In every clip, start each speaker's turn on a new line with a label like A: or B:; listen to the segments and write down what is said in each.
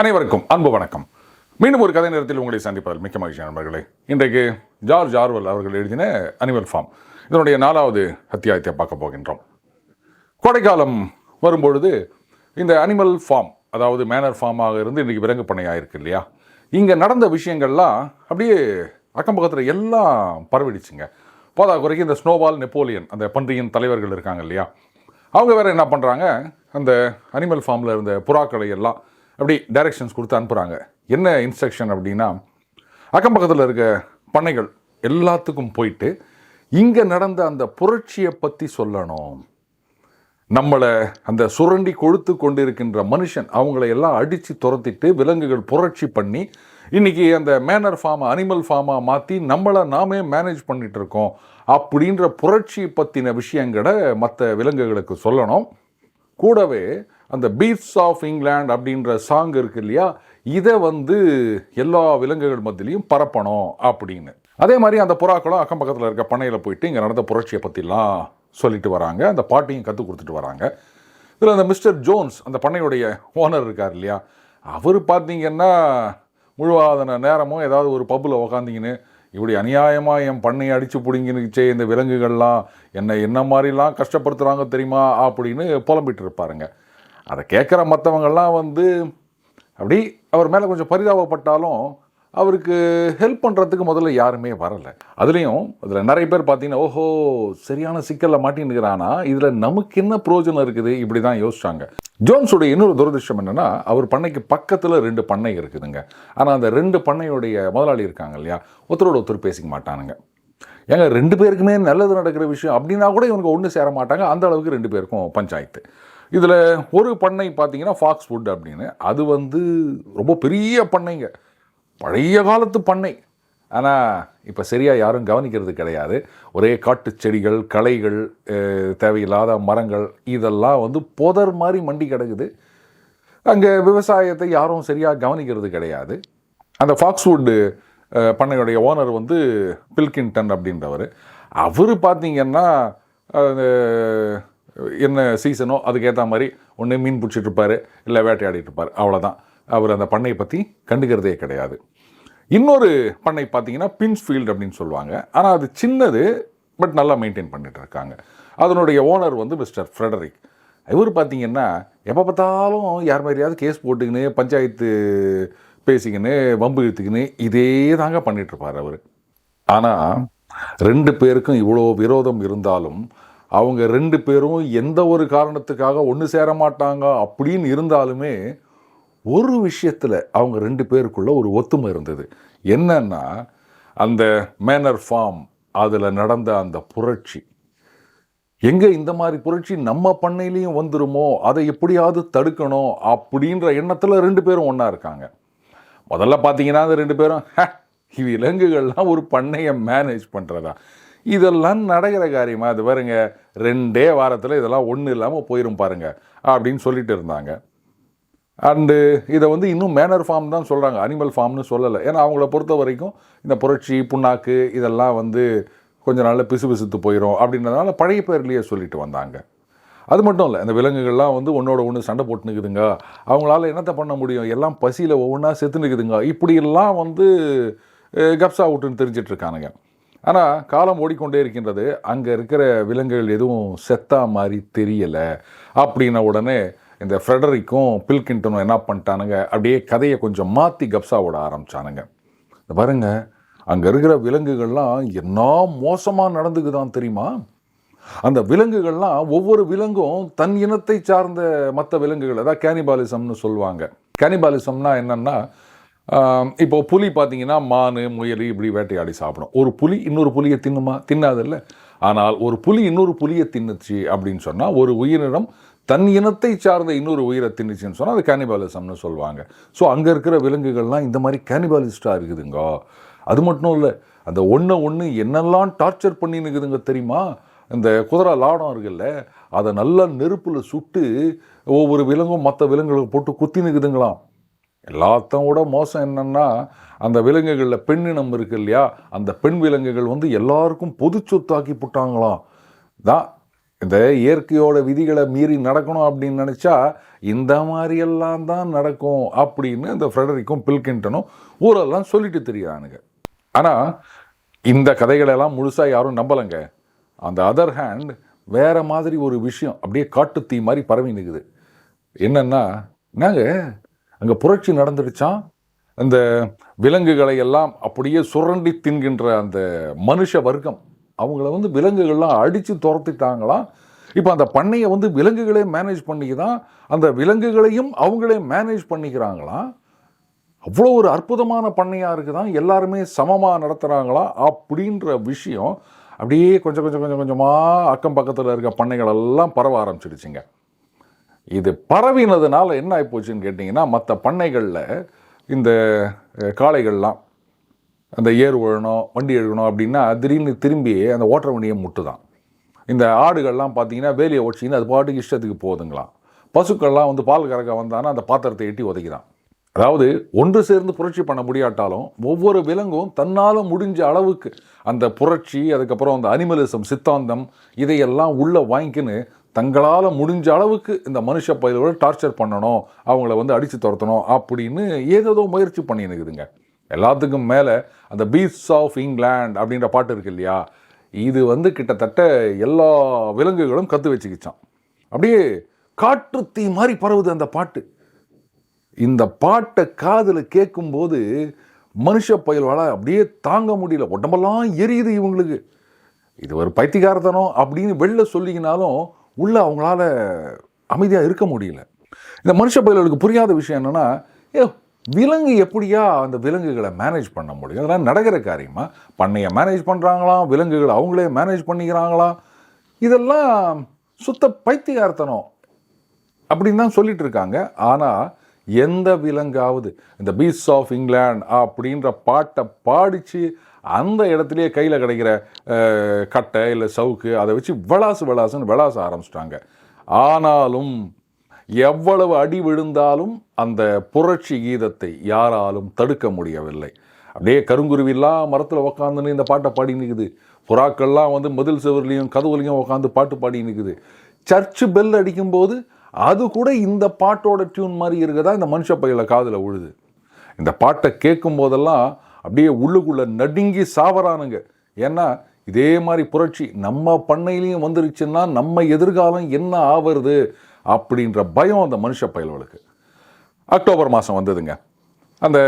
A: அனைவருக்கும் அன்பு வணக்கம். மீண்டும் ஒரு கதை நேரத்தில் உங்களை சந்திப்பதில் மிக்க மகிழ்ச்சி நண்பர்களே. இன்றைக்கு ஜார்ஜ் ஆர்வல் அவர்கள் எழுதின அனிமல் ஃபார்ம் இதனுடைய நாலாவது அத்தியாயத்தை பார்க்க போகின்றோம். கோடைக்காலம் வரும்பொழுது இந்த அனிமல் ஃபார்ம் அதாவது மேனர் ஃபார்மாக இருந்து இன்றைக்கி விலங்கு பண்ணையாக இருக்கு இல்லையா? இங்கே நடந்த விஷயங்கள்லாம் அப்படியே அக்கம் பக்கத்தில் எல்லாம் பரவிடுச்சுங்க. போதா குறைக்கு இந்த ஸ்னோபால் நெப்போலியன் அந்த பன்றியின் தலைவர்கள் இருக்காங்க இல்லையா? அவங்க வேறு என்ன பண்ணுறாங்க அந்த அனிமல் ஃபார்மில் இருந்த புறாக்களை எல்லாம் அப்படி டைரக்ஷன்ஸ் கொடுத்து அனுப்புகிறாங்க என்ன இன்ஸ்ட்ரக்ஷன் அப்படின்னா அக்கம் பக்கத்தில் இருக்க பண்ணைகள் எல்லாத்துக்கும் போயிட்டு இங்கே நடந்த அந்த புரட்சியை பற்றி சொல்லணும். நம்மளை அந்த சுரண்டி கொழுத்து கொண்டிருக்கின்ற மனுஷன் அவங்கள எல்லாம் அடித்து துரத்திட்டு விலங்குகள் புரட்சி பண்ணி இன்னைக்கு அந்த மேனர் ஃபார்மை அனிமல் ஃபார்மாக மாற்றி நம்மளை நாமே மேனேஜ் பண்ணிகிட்ருக்கோம் இருக்கோம் அப்படின்ற புரட்சி பற்றின விஷயங்களை மற்ற விலங்குகளுக்கு சொல்லணும். கூடவே அந்த பீட்ஸ் ஆஃப் இங்கிலாந்து அப்படின்ற சாங் இருக்கு இல்லையா? இதை வந்து எல்லா விலங்குகள் மத்தியிலையும் பரப்பணும் அப்படின்னு. அதே மாதிரி அந்த புறாக்களும் அக்கம் பக்கத்தில் இருக்க பண்ணையில் போயிட்டு இங்கே நடந்த புரட்சியை பற்றிலாம் சொல்லிட்டு வராங்க. அந்த பாட்டையும் கற்றுக் கொடுத்துட்டு வராங்க. இதில் அந்த மிஸ்டர் ஜோன்ஸ் அந்த பண்ணையுடைய ஓனர் இருக்கார் இல்லையா? அவர் பார்த்தீங்கன்னா முழுவாதன நேரமும் ஏதாவது ஒரு பப்பில் உக்காந்திங்கன்னு இப்படி அநியாயமாக என் பண்ணையை அடித்து பிடிங்கினுச்சே இந்த விலங்குகள்லாம் என்னை என்ன மாதிரிலாம் கஷ்டப்படுத்துகிறாங்க தெரியுமா அப்படின்னு புலம்பிட்டு இருப்பாருங்க. அதை கேட்குற மற்றவங்கள்லாம் வந்து அப்படி அவர் மேலே கொஞ்சம் பரிதாபப்பட்டாலும் அவருக்கு ஹெல்ப் பண்ணுறதுக்கு முதல்ல யாருமே வரலை. அதுலேயும் அதில் நிறைய பேர் பார்த்தீங்கன்னா ஓஹோ சரியான சிக்கலில் மாட்டின்னுக்கிறானா? இதில் நமக்கு என்ன பிரயோஜனம் இருக்குது? இப்படி தான் யோசிச்சாங்க. ஜோன்ஸுடைய இன்னொரு துரதிருஷ்டம் என்னென்னா அவர் பண்ணைக்கு பக்கத்தில் ரெண்டு பண்ணை இருக்குதுங்க. ஆனால் அந்த ரெண்டு பண்ணையுடைய முதலாளி இருக்காங்க இல்லையா? ஒருத்தரோட ஒருத்தர் பேசிக்க மாட்டானுங்க. ஏங்க ரெண்டு பேருக்குமே நல்லது நடக்கிற விஷயம் அப்படின்னா கூட இவனுக்கு ஒன்று சேர மாட்டாங்க. அந்த அளவுக்கு ரெண்டு பேருக்கும் பஞ்சாயத்து. இதில் ஒரு பண்ணை பார்த்தீங்கன்னா ஃபாக்ஸ் ஃபுட் அப்படின்னு. அது வந்து ரொம்ப பெரிய பண்ணைங்க. பழைய காலத்து பண்ணை. ஆனால் இப்போ சரியாக யாரும் கவனிக்கிறது கிடையாது. ஒரே காட்டுச் செடிகள் களைகள் தேவையில்லாத மரங்கள் இதெல்லாம் வந்து புதர் மாதிரி மண்டி கிடக்குது. அங்கே விவசாயத்தை யாரும் சரியாக கவனிக்கிறது கிடையாது. அந்த ஃபாக்ஸ்வுட்டு பண்ணையுடைய ஓனர் வந்து பில்கின்டன் அப்படின்றவர். அவர் பார்த்தீங்கன்னா என்ன சீசனோ அதுக்கேற்ற மாதிரி ஒன்று மீன் பிடிச்சிட்டு இருப்பார் இல்லை வேட்டையாடிட்டு இருப்பார். அவ்வளோதான் அவர் அந்த பண்ணையை பற்றி கண்டுக்கிறதே கிடையாது. இன்னொரு பண்ணை பார்த்தீங்கன்னா பின்ஸ்ஃபீல்டு அப்படின்னு சொல்லுவாங்க. ஆனால் அது சின்னது பட் நல்லா மெயின்டைன் பண்ணிட்டு இருக்காங்க. அதனுடைய ஓனர் வந்து மிஸ்டர் ஃப்ரெடரிக் இவர் பார்த்தீங்கன்னா எப்போ பார்த்தாலும் யார் மாதிரியாவது கேஸ் போட்டுக்கின்னு பஞ்சாயத்து பேசிக்கின்னு வம்பு இழுத்துக்கின்னு இதே தாங்க பண்ணிகிட்ருப்பார் அவர். ஆனால் ரெண்டு பேருக்கும் இவ்வளோ விரோதம் இருந்தாலும் அவங்க ரெண்டு பேரும் எந்த ஒரு காரணத்துக்காக ஒன்று சேர மாட்டாங்க அப்படின்னு இருந்தாலுமே ஒரு விஷயத்தில் அவங்க ரெண்டு பேருக்குள்ள ஒரு ஒத்துமை இருந்தது. என்னன்னா அந்த மேனர் ஃபார்ம் அதில் நடந்த அந்த புரட்சி. எங்கே இந்த மாதிரி புரட்சி நம்ம பண்ணையிலையும் வந்துருமோ? அதை எப்படியாவது தடுக்கணும் அப்படின்ற எண்ணத்தில் ரெண்டு பேரும் ஒன்றா இருக்காங்க. முதல்ல பார்த்தீங்கன்னா அந்த ரெண்டு பேரும் "ஹ, விலங்குகள்லாம் ஒரு பண்ணையை மேனேஜ் பண்ணுறதா இதெல்லாம் நடக்கிற காரியமாக அது பாருங்க ரெண்டே வாரத்தில் இதெல்லாம் ஒன்றும் இல்லாமல் போயிடும் பாருங்க அப்படின்னு சொல்லிட்டு இருந்தாங்க. அண்டு இதை வந்து இன்னும் மேனர் ஃபார்ம் தான் சொல்கிறாங்க அனிமல் ஃபார்ம்னு சொல்லலை. ஏன்னா அவங்கள பொறுத்த வரைக்கும் இந்த புரட்சி புண்ணாக்கு இதெல்லாம் வந்து கொஞ்ச நாளில் பிசு பிசுத்து போயிடும் அப்படின்றதுனால பழைய பேர்லேயே சொல்லிட்டு வந்தாங்க. அது மட்டும் இல்லை இந்த விலங்குகள்லாம் வந்து ஒன்றோட ஒன்று சண்டை போட்டுனுக்குதுங்க அவங்களால என்னத்தை பண்ண முடியும்? எல்லாம் பசியில் ஒவ்வொன்றா செத்துனுக்குதுங்க இப்படியெல்லாம் வந்து கப்ஸா விட்டுன்னு தெரிஞ்சிட்ருக்கானுங்க ஆனால் காலம் ஓடிக்கொண்டே இருக்கின்றது. அங்கே இருக்கிற விலங்குகள் எதுவும் செத்தா மாதிரி தெரியலை. அப்படின்ன உடனே இந்த ஃப்ரெடரிக்கும் பில்கின்டனும் என்ன பண்ணிட்டானுங்க? அப்படியே கதையை கொஞ்சம் மாற்றி கப்ஸா விட ஆரம்பித்தானுங்க இந்த பாருங்க அங்கே இருக்கிற விலங்குகள்லாம் என்ன மோசமாக நடந்துக்குதான் தெரியுமா? அந்த விலங்குகள்லாம் ஒவ்வொரு விலங்கும் தன் இனத்தை சார்ந்த மற்ற விலங்குகள் அதாவது கேனிபாலிசம்னு சொல்லுவாங்க. கேனிபாலிசம்னா என்னன்னா இப்போ புலி பார்த்தீங்கன்னா மான் முயல் இப்படி வேட்டையாடி சாப்பிடும். ஒரு புலி இன்னொரு புலியை தின்னுமா? தின்னாதில்ல ஆனால் ஒரு புலி இன்னொரு புலியை தின்னுச்சு அப்படின்னு சொன்னால் ஒரு உயிரினம் தன் இனத்தை சார்ந்த இன்னொரு உயிரை தின்னுச்சுன்னு சொன்னால் அது கேனிபாலிசம்னு சொல்லுவாங்க. ஸோ அங்கே இருக்கிற விலங்குகள்லாம் இந்த மாதிரி கேனிபாலிஸ்டாக இருக்குதுங்க. அது மட்டும் இல்லை அந்த ஒன்று ஒன்று என்னெல்லாம் டார்ச்சர் பண்ணினுக்குதுங்க தெரியுமா? இந்த குதிரை லாடம் இருக்குல்ல அதை நல்லா நெருப்பில் சுட்டு ஒவ்வொரு விலங்கும் மற்ற விலங்குகளுக்கு போட்டு குத்தி நிற்குதுங்களாம் எல்லாத்தையும் விட மோசம் என்னென்னா அந்த விலங்குகளில் பெண்ணினம் இருக்கு இல்லையா அந்த பெண் விலங்குகள் வந்து எல்லாருக்கும் பொது சொத்தாக்கி போட்டாங்களாம். தான் இந்த இயற்கையோட விதிகளை மீறி நடக்கணும் அப்படின்னு நினச்சா இந்த மாதிரியெல்லாம் தான் நடக்கும் அப்படின்னு இந்த ஃப்ரெடரிக்கும் பில்கின்டனும் ஊரெல்லாம் சொல்லிட்டு தெரியானுங்க ஆனால் இந்த கதைகளெல்லாம் முழுசாக யாரும் நம்பலைங்க. அந்த அதர் ஹேண்ட் வேறு மாதிரி ஒரு விஷயம் அப்படியே காட்டுத்தீ மாதிரி பரவி நிற்குது என்னென்னா நாங்கள் அங்கே புரட்சி நடந்துடுச்சான் அந்த விலங்குகளை எல்லாம் அப்படியே சுரண்டி தின்கின்ற அந்த மனுஷ வர்க்கம் அவங்கள வந்து விலங்குகள்லாம் அடித்து துரத்திட்டாங்களாம் இப்போ அந்த பண்ணையை வந்து விலங்குகளே மேனேஜ் பண்ணி தான் அந்த விலங்குகளையும் அவங்களே மேனேஜ் பண்ணிக்கிறாங்களாம் அவ்வளோ ஒரு அற்புதமான பண்ணையாக இருக்குதான் எல்லாருமே சமமாக நடத்துகிறாங்களா அப்படின்ற விஷயம் அப்படியே கொஞ்சம் கொஞ்சம் கொஞ்சம் கொஞ்சமாக அக்கம் பக்கத்தில் இருக்க பண்ணைகள் எல்லாம் பரவ ஆரம்பிச்சிடுச்சிங்க. இது பரவினதுனால என்ன ஆகிப்போச்சுன்னு கேட்டிங்கன்னா மற்ற பண்ணைகளில் இந்த காளைகள்லாம் அந்த ஏர் உழணும் வண்டி எழுகணும் அப்படின்னா திடீர்னு திரும்பி அந்த ஓட்டுற வண்டியை முட்டு தான் இந்த ஆடுகள்லாம் பார்த்தீங்கன்னா வேலியை ஒடிச்சின்னு அது பாட்டுக்கு இஷ்டத்துக்கு போகுதுங்களாம். பசுக்கள்லாம் வந்து பால் கறக்க வந்தானா அந்த பாத்திரத்தை எட்டி உதைக்கிறான் அதாவது ஒன்று சேர்ந்து புரட்சி பண்ண முடியாட்டாலும் ஒவ்வொரு விலங்கும் தன்னால் முடிஞ்ச அளவுக்கு அந்த புரட்சி அதுக்கப்புறம் அந்த அனிமலிசம் சித்தாந்தம் இதையெல்லாம் உள்ளே வாங்கிக்கின்னு தங்களால் முடிஞ்ச அளவுக்கு இந்த மனுஷ பயிரோட டார்ச்சர் பண்ணணும் அவங்கள வந்து அடித்து துரத்தணும் அப்படின்னு ஏதேதோ முயற்சி பண்ணினுக்குதுங்க எல்லாத்துக்கும் மேலே அந்த பீஸ்ட் ஆஃப் இங்கிலாந்து அப்படின்ற பாட்டு இருக்கு இல்லையா? இது வந்து கிட்டத்தட்ட எல்லா விலங்குகளும் கற்று வச்சுக்கிச்சான் அப்படியே காற்று தீ மாதிரி பரவுது அந்த பாட்டு. இந்த பாட்டை காதில் கேட்கும்போது மனுஷ பயல்வால அப்படியே தாங்க முடியல. உடம்பெல்லாம் எரியுது இவங்களுக்கு. இது ஒரு பைத்தியகாரத்தனம் அப்படின்னு வெளில சொல்லிங்கனாலும் உள்ள அவங்களால அமைதியாக இருக்க முடியல. இந்த மனுஷ பயல்களுக்கு புரியாத விஷயம் என்னென்னா ஏ விலங்கு எப்படியா அந்த விலங்குகளை மேனேஜ் பண்ண முடியும்? அதெல்லாம் நடக்கிற காரியமா? பண்ணையை மேனேஜ் பண்ணுறாங்களாம் விலங்குகளை அவங்களே மேனேஜ் பண்ணிக்கிறாங்களாம் இதெல்லாம் சுத்த பைத்தியார்த்தனம் அப்படின்னு தான் சொல்லிட்டு இருக்காங்க. ஆனால் எந்த விலங்காவது இந்த பீஸ் ஆஃப் இங்கிலாந்து அப்படின்ற பாட்டை பாடிச்சு அந்த இடத்துலையே கையில் கிடைக்கிற கட்டை இல்லை சவுக்கு அதை வச்சு விளாசு விளாசுன்னு விளாச ஆரம்பிச்சிட்டாங்க. ஆனாலும் எவ்வளவு அடி விழுந்தாலும் அந்த புரட்சி கீதத்தை யாராலும் தடுக்க முடியவில்லை. அப்படியே கருங்குருவிலாம் மரத்தில் உக்காந்துன்னு இந்த பாட்டை பாடி நிற்குது புறாக்கள்லாம் வந்து மதில் சுவர்லேயும் கதவுலையும் உட்காந்து பாட்டு பாடி நிற்குது சர்ச்சு பெல் அடிக்கும்போது அது கூட இந்த பாட்டோட டியூன் மாதிரி இருக்கதா இந்த மனுஷ பையில காதில் உழுது. இந்த பாட்டை கேட்கும் போதெல்லாம் அப்படியே உள்ளுக்குள்ளே நடுங்கி சாவறானுங்க. ஏன்னா இதே மாதிரி புரட்சி நம்ம பண்ணையிலையும் வந்துருச்சுன்னா நம்ம எதிர்காலம் என்ன ஆவருது அப்படின்ற பயம் அந்த மனுஷ பயல்களுக்கு அக்டோபர் மாதம் வந்ததுங்க. அந்த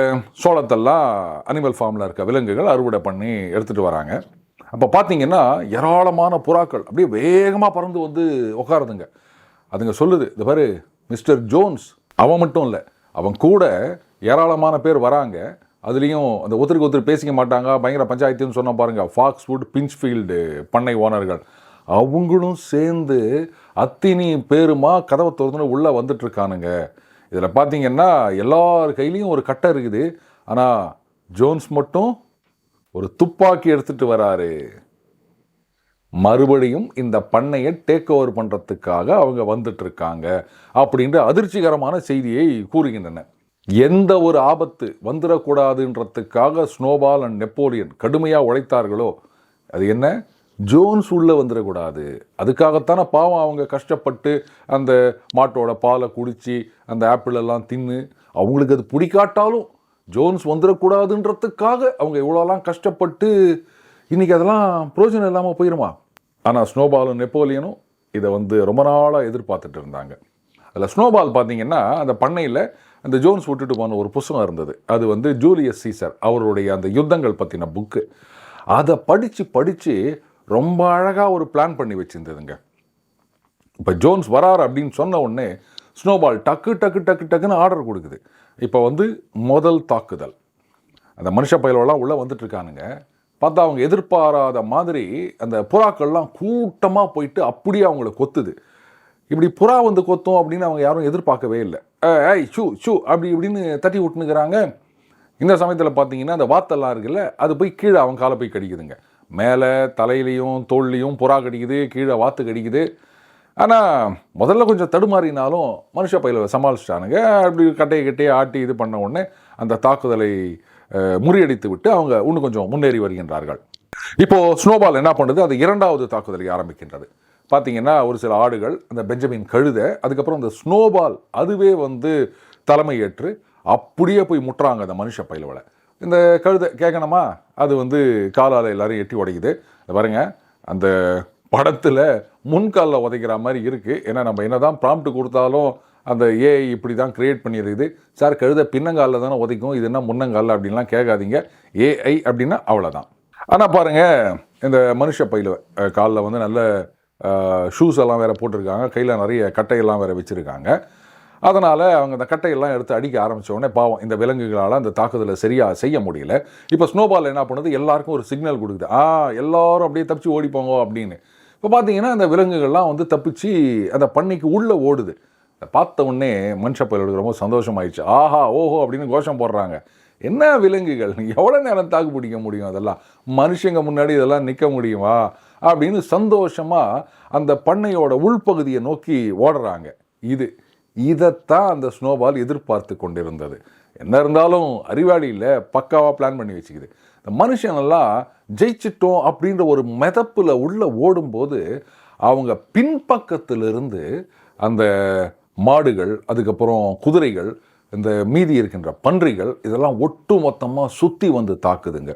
A: சோளத்தெல்லாம் அனிமல் ஃபார்மில் இருக்க விலங்குகள் அறுவடை பண்ணி எடுத்துகிட்டு வராங்க. அப்போ பார்த்தீங்கன்னா ஏராளமான புறாக்கள் அப்படியே வேகமாக பறந்து வந்து உட்காருதுங்க அதுங்க சொல்லுது இந்த பாரு மிஸ்டர் ஜோன்ஸ் அவன் மட்டும் இல்லை அவன் கூட ஏராளமான பேர் வராங்க. அதுலேயும் அந்த ஒருத்தருக்கு ஒருத்தர் பேசிக்க மாட்டாங்க. பயங்கர பஞ்சாயத்துன்னு சொன்ன பாருங்கள் ஃபாக்ஸ்வுட் பிஞ்ச்ஃபீல்டு பண்ணை ஓனர்கள். அவங்களும் சேர்ந்து அத்தினி பேருமா கதவை திறந்துன்னு உள்ளே வந்துட்டுருக்கானுங்க. இதில் பார்த்தீங்கன்னா எல்லார் கையிலையும் ஒரு கட்டை இருக்குது. ஆனால் ஜோன்ஸ் மட்டும் ஒரு துப்பாக்கி எடுத்துகிட்டு வராரு. மறுபடியும் இந்த பண்ணையை டேக் ஓவர் பண்ணுறதுக்காக அவங்க வந்துட்டுருக்காங்க அப்படின்ற அதிர்ச்சிகரமான செய்தியை கூறுகின்றன. எந்த ஒரு ஆபத்து வந்துடக்கூடாதுன்றதுக்காக ஸ்னோபால் அண்ட் நெப்போலியன் கடுமையாக உழைத்தார்களோ அது என்ன? ஜோன்ஸ் உள்ளே வந்துடக்கூடாது. அதுக்காகத்தானே பாவம் அவங்க கஷ்டப்பட்டு அந்த மாட்டோட பாலை குடித்து அந்த ஆப்பிள் எல்லாம் தின்னு அவங்களுக்கு அது பிடிக்காட்டாலும் ஜோன்ஸ் வந்துடக்கூடாதுன்றதுக்காக அவங்க இவ்வளோலாம் கஷ்டப்பட்டு இன்றைக்கி அதெல்லாம் பிரயோஜனம் இல்லாமல் போயிடுமா ஆனால் ஸ்னோபாலும் நெப்போலியனும் இதை வந்து ரொம்ப நாளாக எதிர்பார்த்துட்டு இருந்தாங்க. அதில் ஸ்னோபால் பார்த்தீங்கன்னா அந்த பண்ணையில் அந்த ஜோன்ஸ் விட்டுட்டு போன ஒரு புஸ்தகம் இருந்தது. அது வந்து ஜூலியஸ் சீசர் அவருடைய அந்த யுத்தங்கள் பற்றின புக்கு அதை படித்து படித்து ரொம்ப அழகாக ஒரு பிளான் பண்ணி வச்சுருந்ததுங்க. இப்போ ஜோன்ஸ் வரார் அப்படின்னு சொன்ன உடனே ஸ்னோபால் டக்கு டக்கு டக்கு டக்குன்னு ஆர்டர் கொடுக்குது. இப்போ வந்து முதல் தாக்குதல். அந்த மனுஷ பயலெல்லாம் உள்ளே வந்துட்டுருக்கானுங்க பார்த்தா அவங்க எதிர்பாராத மாதிரி அந்த புறாக்கள்லாம் கூட்டமாக போயிட்டு அப்படியே அவங்கள கொத்துது. இப்படி புறா வந்து கொத்தும் அப்படின்னு அவங்க யாரும் எதிர்பார்க்கவே இல்லை. ஏய், ஏய் ஷூ ஷூ அப்படி இப்படின்னு தட்டி விட்டுனுக்குறாங்க. இந்த சமயத்தில் பார்த்தீங்கன்னா அந்த வாத்தெல்லாம் இருக்குல்ல அது போய் கீழே அவங்க காலை போய் கடிக்குதுங்க. மேலே தலையிலையும் தோல்லையும் புறா கடிக்குது கீழே வாத்து கடிக்குது. ஆனால் முதல்ல கொஞ்சம் தடுமாறினாலும் மனுஷ பயில சமாளிச்சிட்டானுங்க. அப்படி கட்டையை கட்டையை ஆட்டி இது பண்ண உடனே அந்த தாக்குதலை முறியடித்து விட்டு அவங்க இன்னும் கொஞ்சம் முன்னேறி வருகின்றார்கள். இப்போது ஸ்னோபால் என்ன பண்ணுது? அது இரண்டாவது தாக்குதலை ஆரம்பிக்கின்றது. பார்த்தீங்கன்னா ஒரு சில ஆடுகள் அந்த பெஞ்சமின் கழுதை அதுக்கப்புறம் அந்த ஸ்னோபால் அதுவே வந்து தலைமை ஏற்று அப்படியே போய் முட்டுறாங்க அந்த மனுஷ பயிலவளை. இந்த கழுதை கேட்கணுமா அது வந்து காலால் எல்லாரும் எட்டி உடைக்குது. பாருங்கள் அந்த படத்தில் முன்காலில் உதைக்கிற மாதிரி இருக்குது ஏன்னா நம்ம என்னதான் ப்ராம்ப்ட் கொடுத்தாலும் அந்த ஏஐ இப்படி தான் க்ரியேட் பண்ணிடுது சார் கழுத பின்னங்காலில் தானே உதைக்கும்? இது என்ன முன்னங்காலில் அப்படின்லாம் கேட்காதீங்க. ஏஐ அப்படின்னா அவ்வளோதான் ஆனால் பாருங்கள் இந்த மனுஷ பையில் காலில் வந்து நல்ல ஷூஸ் எல்லாம் வேறு போட்டிருக்காங்க. கையில் நிறைய கட்டையெல்லாம் வேறு வச்சுருக்காங்க. அதனால் அவங்க அந்த கட்டையெல்லாம் எடுத்து அடிக்க ஆரம்பித்தோடனே பாவம் இந்த விலங்குகளால் அந்த தாக்குதலை சரியாக செய்ய முடியல. இப்போ ஸ்னோபால் என்ன பண்ணுது? எல்லாருக்கும் ஒரு சிக்னல் கொடுக்குது. ஆ எல்லாரும் அப்படியே தப்பிச்சு ஓடிப்போங்க அப்படின்னு. இப்போ பார்த்தீங்கன்னா அந்த விலங்குகள்லாம் வந்து தப்பிச்சு அந்த பண்ணைக்கு உள்ளே ஓடுது. பார்த்த உடனே மனுஷ பயிலுக்கு ரொம்ப சந்தோஷமாயிடுச்சு. ஆஹா ஓஹோ அப்படின்னு கோஷம் போடுறாங்க. என்ன விலங்குகள்? எவ்வளோ நேரம் தாக்கு பிடிக்க முடியும் அதெல்லாம்? மனுஷங்க முன்னாடி இதெல்லாம் நிற்க முடியுமா? அப்படின்னு சந்தோஷமாக அந்த பண்ணையோட உள்பகுதியை நோக்கி ஓடுறாங்க. இது. இதைத்தான் அந்த ஸ்னோபால் எதிர்பார்த்து கொண்டிருந்தது. என்ன இருந்தாலும் அறிவாளியில் பக்காவாக பிளான் பண்ணி வச்சுக்குது. இந்த மனுஷனெல்லாம் ஜெயிச்சிட்டோம் அப்படின்ற ஒரு மெதப்பில் உள்ளே ஓடும்போது அவங்க பின்பக்கத்திலிருந்து அந்த மாடுகள் அதுக்கப்புறம் குதிரைகள் இந்த மீதி இருக்கின்ற பன்றிகள் இதெல்லாம் ஒட்டு மொத்தமாக சுற்றி வந்து தாக்குதுங்க.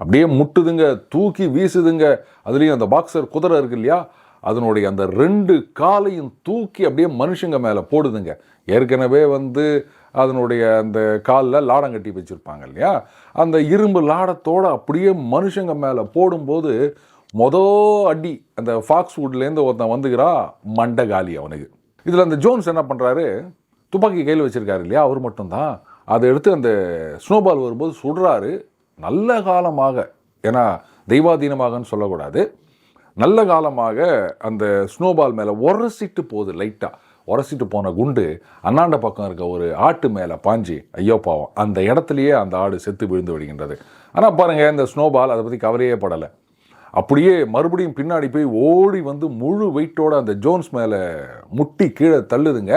A: அப்படியே முட்டுதுங்க தூக்கி வீசுதுங்க. அதுலேயும் அந்த பாக்ஸர் குதிரை இருக்கு இல்லையா அதனுடைய அந்த ரெண்டு காலையும் தூக்கி அப்படியே மனுஷங்க மேலே போடுதுங்க. ஏற்கனவே வந்து அதனுடைய அந்த காலில் லாடம் கட்டி வச்சுருப்பாங்க இல்லையா? அந்த இரும்பு லாடத்தோடு அப்படியே மனுஷங்க மேலே போடும்போது மொத அடி அந்த ஃபாக்ஸ் வுட்லேருந்து ஒருத்தன் வந்துக்கிறா மண்டை காலி அவனுக்கு. இதில் அந்த ஜோன்ஸ் என்ன பண்ணுறாரு துப்பாக்கி கையில் வச்சுருக்காரு இல்லையா? அவர் மட்டும்தான். அதை எடுத்து அந்த ஸ்னோபால் வரும்போது சுடுறாரு. நல்ல காலமாக. ஏன்னா தெய்வாதீனமாகன்னு சொல்லக்கூடாது. நல்ல காலமாக அந்த ஸ்னோபால் மேலே உரசிட்டு போகுது லைட்டாக உரசிட்டு போன குண்டு அண்ணாண்ட பக்கம் இருக்க ஒரு ஆட்டு மேலே பாஞ்சு. ஐயோ பாவம். அந்த இடத்துலையே அந்த ஆடு செத்து விழுந்து விடுகின்றது. ஆனால் பாருங்கள் இந்த ஸ்னோபால் அதை பற்றி கவலையே படலை. அப்படியே மறுபடியும் பின்னாடி போய் ஓடி வந்து முழு வெயிட்டோட அந்த ஜோன்ஸ் மேலே முட்டி கீழே தள்ளுதுங்க.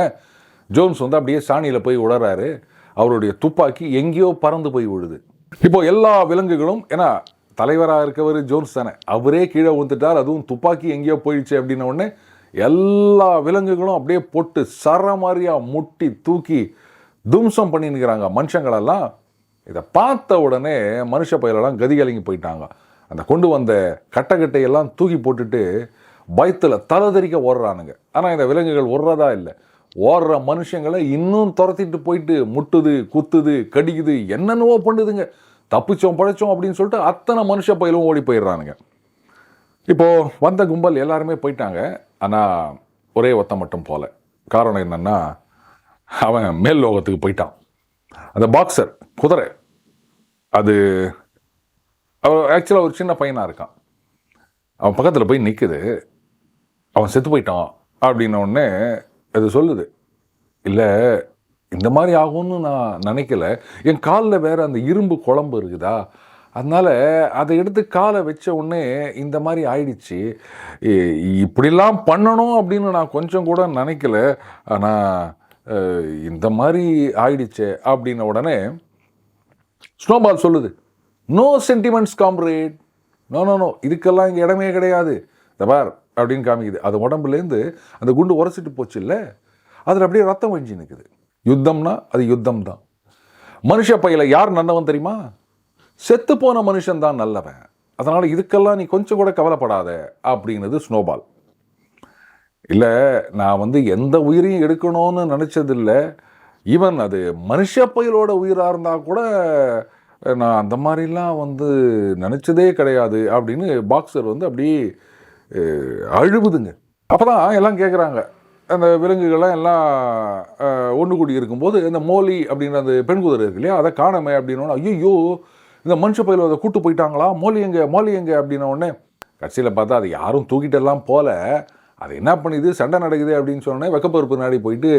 A: ஜோன்ஸ் வந்து அப்படியே சாணியில் போய் உடறாரு அவருடைய துப்பாக்கி எங்கேயோ பறந்து போய் விழுது. இப்போ எல்லா விலங்குகளும் ஏன்னா தலைவராக இருக்கவர் ஜோன்ஸ் தானே. அவரே கீழே வந்துட்டார் அதுவும் துப்பாக்கி எங்கேயோ போயிடுச்சு அப்படின்ன உடனே எல்லா விலங்குகளும் அப்படியே போட்டு மாதிரியாக முட்டி தூக்கி தும்சம் பண்ணின்னுக்கிறாங்க. மனுஷங்களெல்லாம் இதை பார்த்த உடனே மனுஷ பயிரெல்லாம் கதிகலங்கி போயிட்டாங்க. அந்த கொண்டு வந்த கட்டக்கட்டையெல்லாம் தூக்கி போட்டுட்டு பயத்தில் தலை தெரிக்க ஓடுறானுங்க. ஆனால் இந்த விலங்குகள் ஓடுறதா இல்லை. ஓடுற மனுஷங்களை இன்னும் துரத்திட்டு போயிட்டு முட்டுது குத்துது கடிக்குது என்னென்னவோ பண்ணுதுங்க. தப்பிச்சோம் பழைச்சோம் அப்படின்னு சொல்லிட்டு அத்தனை மனுஷ பயிலும் ஓடி போயிடுறானுங்க. இப்போது வந்த கும்பல் எல்லாருமே போயிட்டாங்க. ஆனால் ஒரே ஒத்த மட்டும் போல. காரணம் என்னென்னா அவன் மேல் லோகத்துக்கு போயிட்டான். அந்த பாக்ஸர் குதிரை. அது அவன் ஆக்சுவலாக ஒரு சின்ன பையனாக இருக்கான். அவன் பக்கத்தில் போய் நிற்குது அவன் செத்து போயிட்டான். அப்படின்ன உடனே அது சொல்லுது இல்லை இந்த மாதிரி ஆகும்னு நான் நினைக்கல. என் காலில் வேறு அந்த இரும்பு குழம்பு இருக்குதா? அதனால் அதை எடுத்து காலை வச்ச உடனே இந்த மாதிரி ஆயிடுச்சு. இப்படிலாம் பண்ணணும் அப்படின்னு நான் கொஞ்சம் கூட நினைக்கல. ஆனால் இந்த மாதிரி ஆயிடுச்சே அப்படின்ன உடனே ஸ்னோபால் சொல்லுது. No sentiments comrade no no no இதுக்கெல்லாம் இங்கே இடமே கிடையாது. இந்த பார் அப்படின்னு காமிக்குது. அது உடம்புலேருந்து அந்த குண்டு உரைச்சிட்டு போச்சு இல்லை அதில் அப்படியே ரத்தம் வஞ்சி நிற்குது யுத்தம்னா அது யுத்தம் தான் மனுஷ பையில யார் நல்லவன் தெரியுமா? செத்து போன மனுஷன் தான் நல்லவன். அதனால் இதுக்கெல்லாம் நீ கொஞ்சம் கூட கவலைப்படாத அப்படிங்கிறது ஸ்னோபால். இல்லை நான் வந்து எந்த உயிரையும் எடுக்கணும்னு நினச்சதில்லை. ஈவன் அது மனுஷ பயிலோட உயிராக இருந்தால் கூட நான் அந்த மாதிரிலாம் வந்து நினச்சதே கிடையாது அப்படின்னு பாக்ஸர் வந்து அப்படியே அழுவுதுங்க. அப்போ தான் எல்லாம் கேட்குறாங்க அந்த விலங்குகள்லாம் எல்லாம் ஒன்று கூடி இருக்கும்போது இந்த மோலி அப்படின்ற அந்த பெண் குதிரை இருக்கு இல்லையா? அதை காணமே அப்படின்னோடனே ஐயோ இந்த மனுஷ பயில அதை கூட்டு போயிட்டாங்களா? மோலி எங்க மோலி எங்க? அப்படின்ன உடனே கட்சியில் பார்த்தா அது யாரும் தூக்கிட்டெல்லாம் போல. அது என்ன பண்ணுது? சண்டை நடக்குது அப்படின்னு சொன்னோடனே வெக்கப்பருப்பு நாடி போயிட்டு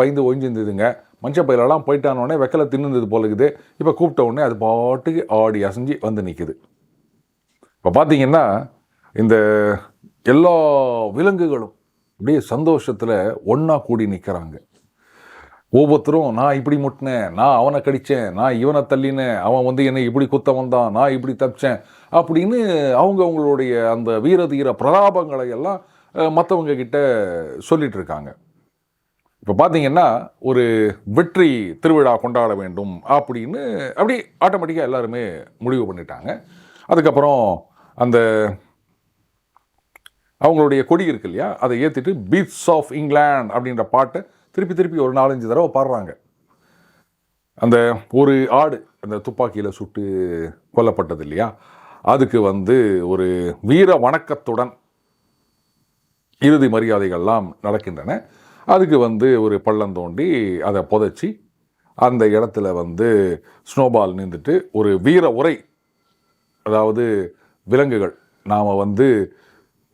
A: பயந்து ஒழிஞ்சிருந்ததுங்க மனுஷ பயிலெல்லாம் போயிட்டானோடனே வெக்கலை தின்னுந்தது போல இருக்குது இப்போ கூப்பிட்ட உடனே அது பாட்டுக்கு ஆடி அசைஞ்சு வந்து நிற்குது இப்போ பார்த்தீங்கன்னா இந்த எல்லா விலங்குகளும் அப்படியே சந்தோஷத்தில் ஒன்றா கூடி நிற்கிறாங்க ஒவ்வொருத்தரும் நான் இப்படி முட்டினேன் நான் அவனை கடித்தேன் நான் இவனை தள்ளினேன் அவன் வந்து என்னை இப்படி குத்த வந்தான் நான் இப்படி தப்பிச்சேன் அப்படின்னு அவங்க அவங்களுடைய அந்த வீர தீர பிரதாபங்களை எல்லாம் மற்றவங்க கிட்ட சொல்லிட்டு இருக்காங்க. இப்போ பார்த்தீங்கன்னா ஒரு வெற்றி திருவிழா கொண்டாட வேண்டும் அப்படின்னு அப்படி ஆட்டோமேட்டிக்காக எல்லாருமே முடிவு பண்ணிட்டாங்க. அதுக்கப்புறம் அந்த அவங்களுடைய கொடி இருக்கு இல்லையா? அதை ஏற்றிட்டு பீட்ஸ் ஆஃப் இங்கிலாந்து அப்படின்ற பாட்டை திருப்பி திருப்பி ஒரு நாலஞ்சு தடவை பாடுறாங்க. அந்த ஒரு ஆடு அந்த துப்பாக்கியில் சுட்டு கொல்லப்பட்டது இல்லையா? அதுக்கு வந்து ஒரு வீர வணக்கத்துடன் இறுதி மரியாதைகள்லாம் நடக்கின்றன. அதுக்கு வந்து ஒரு பள்ளம் தோண்டி அதை புதைச்சி அந்த இடத்துல வந்து ஸ்னோபால் நின்றுட்டு ஒரு வீர உரை அதாவது விலங்குகள். நாம் வந்து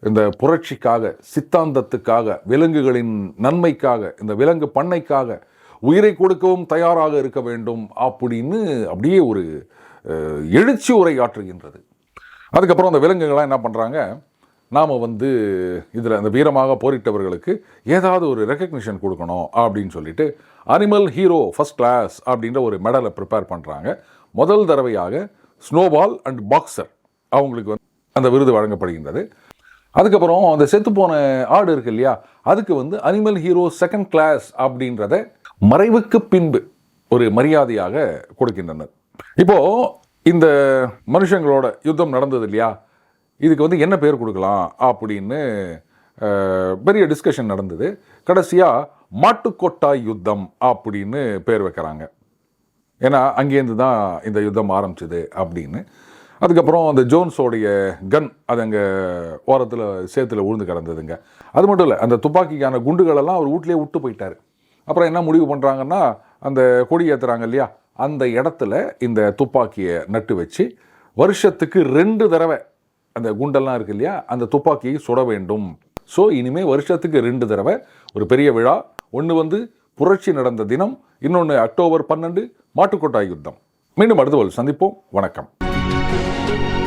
A: இந்த புரட்சிக்காக சித்தாந்தத்துக்காக விலங்குகளின் நன்மைக்காக இந்த விலங்கு பண்ணைக்காக உயிரை கொடுக்கவும் தயாராக இருக்க வேண்டும் அப்படின்னு அப்படியே ஒரு எழுச்சி உரை ஆற்றுகின்றது அதுக்கப்புறம் அந்த விலங்குகள்லாம் என்ன பண்ணுறாங்க நாம் வந்து இதில் அந்த வீரமாக போரிட்டவர்களுக்கு ஏதாவது ஒரு ரெக்கக்னிஷன் கொடுக்கணும் அப்படின்னு சொல்லிட்டு அனிமல் ஹீரோ ஃபஸ்ட் கிளாஸ் அப்படின்ற ஒரு மெடலை ப்ரிப்பேர் பண்ணுறாங்க முதல் தடவையாக ஸ்னோபால் அண்ட் பாக்ஸர் அவங்களுக்கு வந்து அந்த விருது வழங்கப்படுகின்றது. அதுக்கப்புறம் அந்த செத்துப்போன ஆடு இருக்கு இல்லையா? அதுக்கு வந்து அனிமல் ஹீரோ செகண்ட் கிளாஸ் அப்படின்றத மறைவுக்கு பின்பு ஒரு மரியாதையாக கொடுக்கின்றனர். இப்போ இந்த மனுஷங்களோட யுத்தம் நடந்தது இல்லையா? இதுக்கு வந்து என்ன பேர் கொடுக்கலாம் அப்படின்னு பெரிய டிஸ்கஷன் நடந்தது. கடைசியாக மாட்டுக்கொட்டாய் யுத்தம் அப்படின்னு பேர் வைக்கிறாங்க. ஏன்னா அங்கேருந்து தான் இந்த யுத்தம் ஆரம்பிச்சது அப்படின்னு. அதுக்கப்புறம் அந்த ஜோன்ஸோடைய கன் அது அங்கே ஓரத்தில் சேத்துல உழுந்து கிடந்ததுங்க. அது மட்டும் இல்லை அந்த துப்பாக்கிக்கான குண்டுகளெல்லாம் அவர் வீட்லேயே விட்டு போயிட்டார். அப்புறம் என்ன முடிவு பண்ணுறாங்கன்னா அந்த கொடி ஏற்றுறாங்க இல்லையா அந்த இடத்துல இந்த துப்பாக்கியை நட்டு வச்சு வருஷத்துக்கு ரெண்டு தடவை அந்த குண்டெல்லாம் இருக்கு இல்லையா அந்த துப்பாக்கியை சுட வேண்டும். ஸோ இனிமேல் வருஷத்துக்கு ரெண்டு தடவை ஒரு பெரிய விழா. ஒன்று வந்து புரட்சி நடந்த தினம் இன்னொன்று அக்டோபர் பன்னெண்டு மாட்டுக்கொட்டாய் யுத்தம். மீண்டும் அடுத்த சந்திப்போம். வணக்கம். thank you